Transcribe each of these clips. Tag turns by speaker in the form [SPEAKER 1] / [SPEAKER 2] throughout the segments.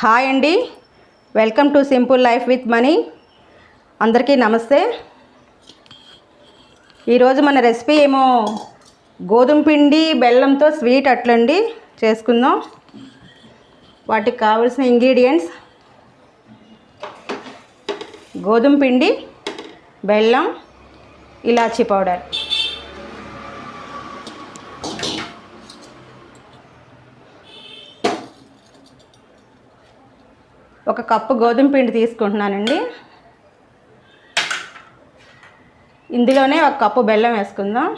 [SPEAKER 1] Hi అండి. Welcome to simple life with money. అందరికీ నమస్తే. ఈరోజు మన రెసిపీ ఏమో గోధుమ పిండి బెల్లంతో స్వీట్ అట్లండి. చేసుకుందాం. వాటికి కావాల్సిన ఇంగ్రీడియంట్స్. గోధుమ పిండి బెల్లం ఇలాచీ పౌడర్. ఒక కప్పు గోధుమ పిండి తీసుకుంటున్నానండి. ఇందులోనే ఒక కప్పు బెల్లం వేసుకుందాం.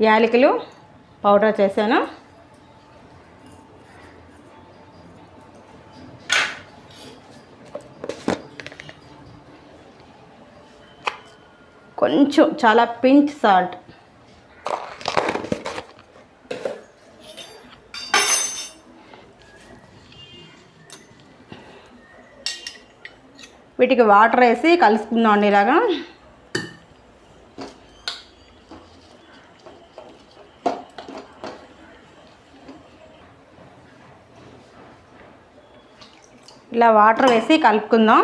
[SPEAKER 1] యాలకులు పౌడర్ చేశాను. కొంచెం చాలా పించ్ సాల్ట్. వీటికి వాటర్ వేసి కలుసుకుందాం అండి ఇలాగా. ఇలా వాటర్ వేసి కలుపుకుందాం.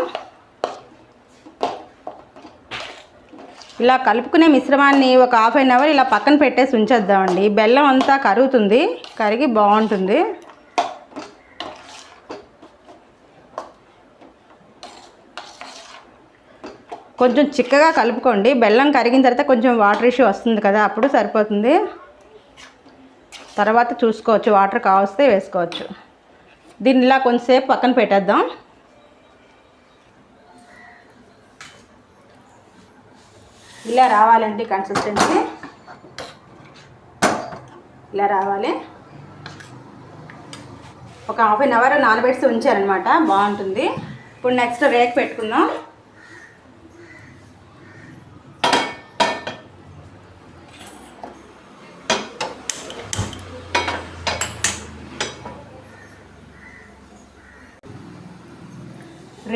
[SPEAKER 1] ఇలా కలుపుకునే మిశ్రమాన్ని ఒక హాఫ్ అన్ అవర్ ఇలా పక్కన పెట్టేసి ఉంచేద్దామండి. బెల్లం అంతా కరుగుతుంది. కరిగి బాగుంటుంది. కొంచెం చిక్కగా కలుపుకోండి. బెల్లం కరిగిన తర్వాత కొంచెం వాటర్ ఇష్యూ వస్తుంది కదా అప్పుడు సరిపోతుంది. తర్వాత చూసుకోవచ్చు వాటర్ కావస్తే వేసుకోవచ్చు. దీన్ని ఇలా కొంచెంసేపు పక్కన పెట్టేద్దాం. ఇలా రావాలండి కన్సిస్టెన్సీ ఇలా రావాలి. ఒక హాఫ్ అన్ అవర్ నానబెట్టి ఉంచారనమాట. బాగుంటుంది. ఇప్పుడు నెక్స్ట్ రేక్ పెట్టుకుందాం.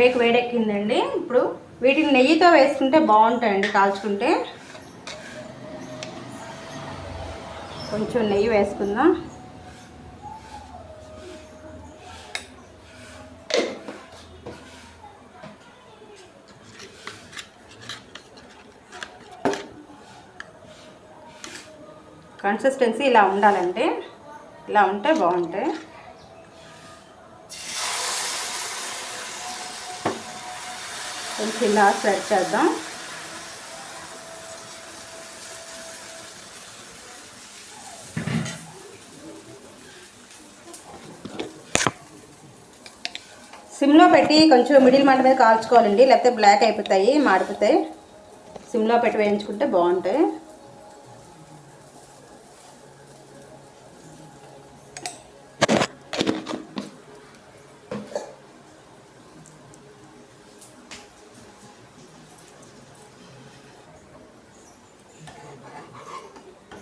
[SPEAKER 1] రేకు వేడెక్కిందండి. ఇప్పుడు వీటిని నెయ్యితో వేసుకుంటే బాగుంటాయండి కాల్చుకుంటే. కొంచెం నెయ్యి వేసుకుందాం. కన్సిస్టెన్సీ ఇలా ఉండాలంటే ఇలా ఉంటే బాగుంటాయి. కొంచెం ఇలా స్ప్రెడ్ చేద్దాం. సిమ్లో పెట్టి కొంచెం మిడిల్ మంట మీద కాల్చుకోవాలండి లేకపోతే బ్లాక్ అయిపోతాయి మాడిపోతాయి. సిమ్లో పెట్టి వేయించుకుంటే బాగుంటాయి.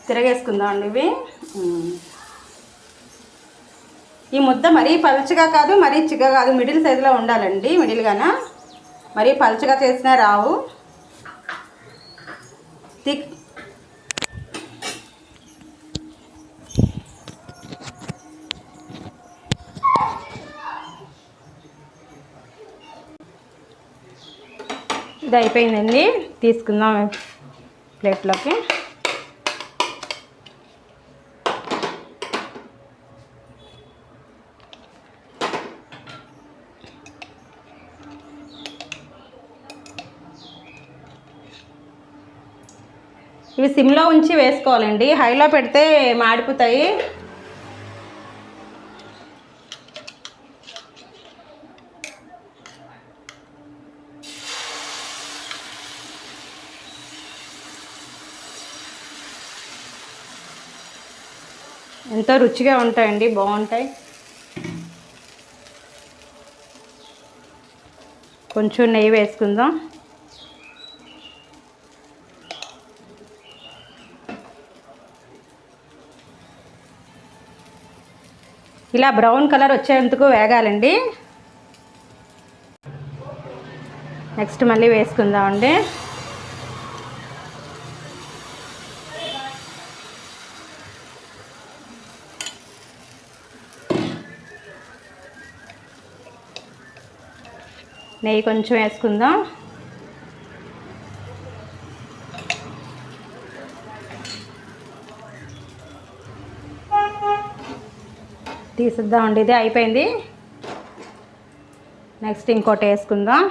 [SPEAKER 1] తిరగేసుకుందాం అండి ఇవి ఈ ముద్ద మరీ పలుచగా కాదు మరీ చిక్కగా కాదు. మిడిల్ సైజులో ఉండాలండి మిడిల్గాన. మరీ పలుచగా చేసినా రావు. థిక్ ఇది అయిపోయిందండి. తీసుకుందాం ప్లేట్లోకి. ఇవి సిమ్లో ఉంచి వేసుకోవాలండి. హైలో పెడితే మాడిపోతాయి. ఎంతో రుచిగా ఉంటాయండి బాగుంటాయి. కొంచెం నెయ్యి వేసుకుందాం. ఇలా బ్రౌన్ కలర్ వచ్చేందుకు వేగాలండి. నెక్స్ట్ మళ్ళీ వేసుకుందామండి. నెయ్యి కొంచెం వేసుకుందాం. తీసిద్దామండి. ఇది అయిపోయింది. నెక్స్ట్ ఇంకోటి వేసుకుందాం.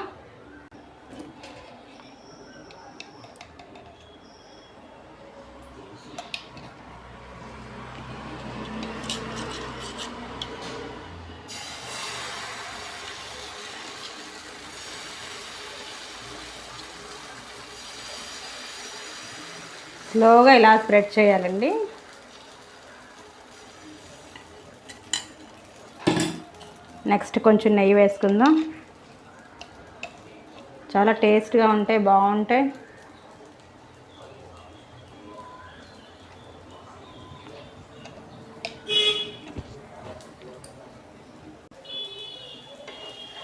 [SPEAKER 1] స్లోగా ఇలా స్ప్రెడ్ చేయాలండి. నెక్స్ట్ కొంచెం నెయ్యి వేసుకుందాం. చాలా టేస్ట్గా ఉంటాయి బాగుంటాయి.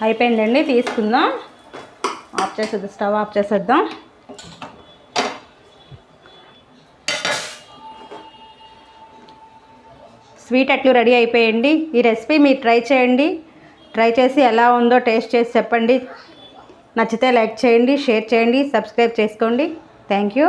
[SPEAKER 1] అయిపోయిందండి తీసుకుందాం. ఆఫ్ చేసేద్దాం స్టవ్ ఆఫ్ చేసేద్దాం. స్వీట్ అట్లు రెడీ అయిపోయండి. ఈ రెసిపీ మీరు ట్రై చేయండి. ట్రై చేసి ఎలా ఉందో టేస్ట్ చేసి చెప్పండి. నచ్చితే లైక్ చేయండి షేర్ చేయండి సబ్స్క్రైబ్ చేసుకోండి. Thank you